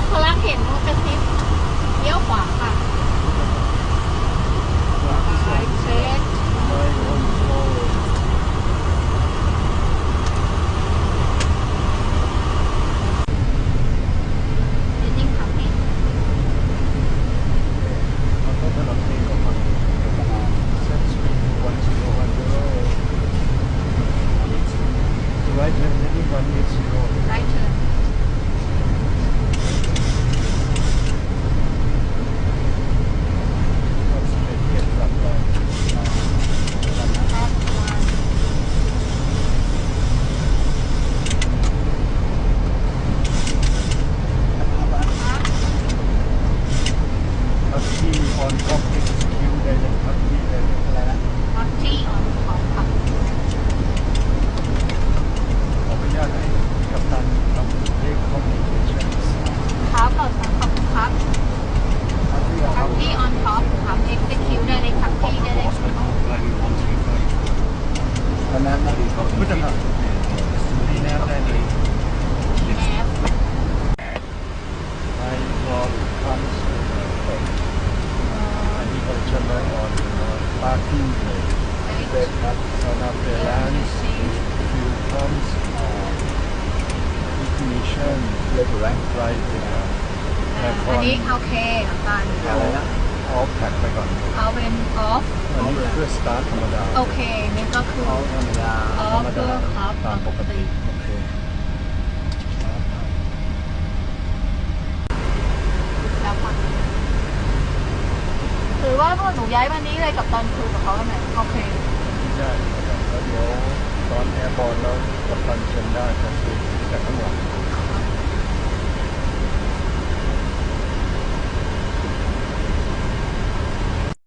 องพลังเห็นเขากระซิบเลี้ยวขวาค่ะซ้ายเช็ควันนี้สิโอ อนท็อปปิ้งคิได้เลยครับที่เลยอะไรนะน็อตจี้ของของผับขออนุญาตให้กัปตันทำเลขคอมมิวนิเชั่นครับขอบคุณครับครับที่อราคครัรับบที่ on คิวได้เลยครับที่ได้เลย ตอนนั้นนะผู้จัดการดีแนบได้เลย parking that up on up the lands, fuel pumps, uh, ignition, right driving, uh, อันนี้ aircon, โอเคกัปตันอะไรนะ all pack ไปก่อนเอาเป็นออฟอันนี้เพื่อ start ธรรมดา โอเคนี่ก็คือเขาธรรมดาออฟเพื่อครับตามปกติ โอเค แล้วค่ะ หรือว่าพวกหนูย้ายมานี้เลยกับตอนคุยกับเขาได้ไหมโอเคได้แล้วเดี๋ยวตอนแอร์บอลแล้วกับตันเชิญได้จะคุยแต่ข้างหลัง